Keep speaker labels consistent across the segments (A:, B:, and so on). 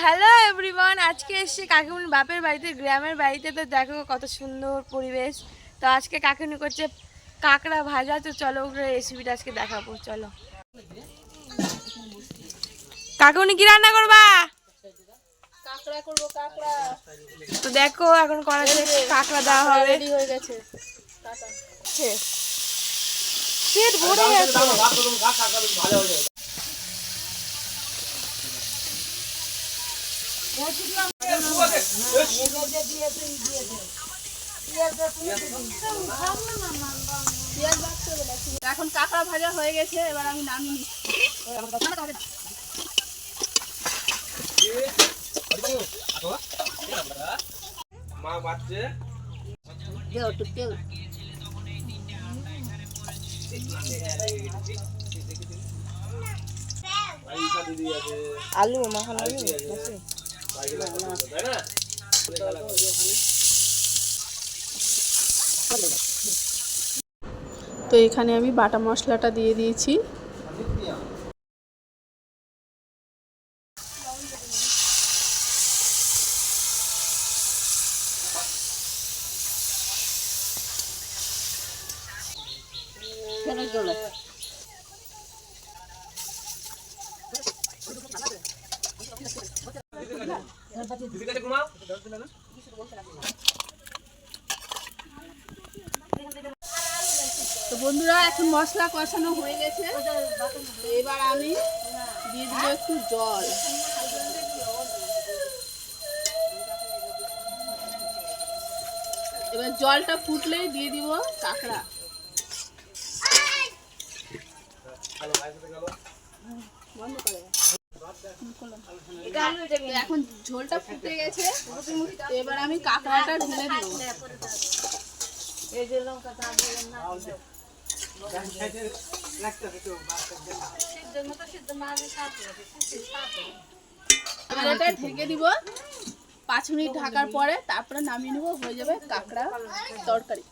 A: Hello everyone আজকে এসেছি কাকিমুনি বাপের বাড়িতে গ্রামের বাড়িতে তো দেখো কত সুন্দর পরিবেশ তো আজকে কাকিমুনি করছে কাঁকড়া ভাজা তো চলো রেসিপিটা আজকে দেখাবো চলো কাকুনি কি রান্না করবা
B: কাঁকড়া করব কাঁকড়া
A: তো দেখো এখন কড়াইতে কাঁকড়া দেওয়া হবে
B: হয়ে গেছে
A: পেট ভরে গেছে
B: এখন কাঁকড়া ভাজা হয়ে গেছে এবার আমি নামিয়ে
C: মা বাচ্চা
A: আলু মাখানো আলু
B: তো এখানে আমি বাটা মশলাটা দিয়ে দিয়েছি।
C: দিদি
B: তো বন্ধুরা, এখন মশলা কষানো হয়ে গেছে। এবার আমি দিয়ে দিব একটু জল। এবার জলটা ফুটলেই দিয়ে দিব কাঁকড়া। বন্ধ করে। এখন ঝোলটা ফুটে গেছে। এবার আমি কাঁকড়াটা ঢেলে ঢেকে দিব। পাঁচ মিনিট ঢাকার পরে তারপরে নামিয়ে নেব। হয়ে যাবে কাঁকড়া তরকারি।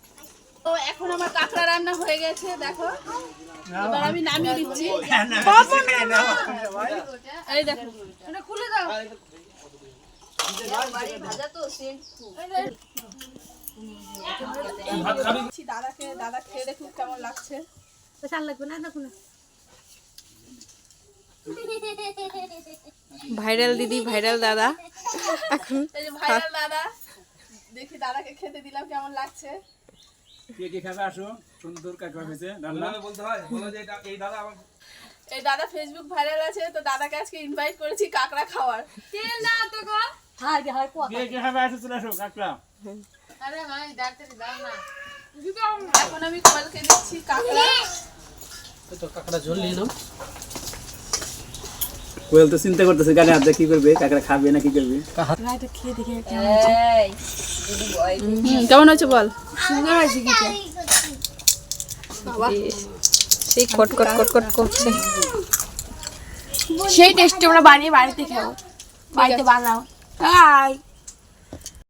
B: তো এখন আমার কাঁকড়া রান্না হয়ে গেছে দেখো। এবার আমি নামিয়ে দিচ্ছি। এই দেখো এটা খুলে দাও। দাদাকে দাদা খেয়ে দেখুন কেমন লাগছে।
A: ভাইরাল দিদি ভাইরাল দাদা। এখন
B: এই যে ভাইরাল দাদা দেখি দাদাকে খেতে দিলাম কেমন লাগছে।
D: কে কে খাবে আসো? সুন্দর কাকা হয়েছে রান্না?
C: বলতে হয় বলো যে এই দাদা আমার
B: এই দাদা ফেসবুক ভাইরাল আছে তো দাদাকে আজকে ইনভাইট করেছি কাঁকড়া খাওয়ার।
D: কে কে খাবে? আসো চলে আসো কাকড়া।
B: এখন আমি কলকে দিচ্ছি কাঁকড়া।
D: কোয়েল তো চিন্তা করতেছে গানে হাতে কি করবে? কাকড়া খাবে না কি করবে?
B: কেমন হয়েছে বল?
A: সুন্দর হয়েছে কি সেই কট কট কট কট করছে সেই টেস্টে আমরা বানিয়ে বাড়িতে খাব বাড়িতে বানাও তাই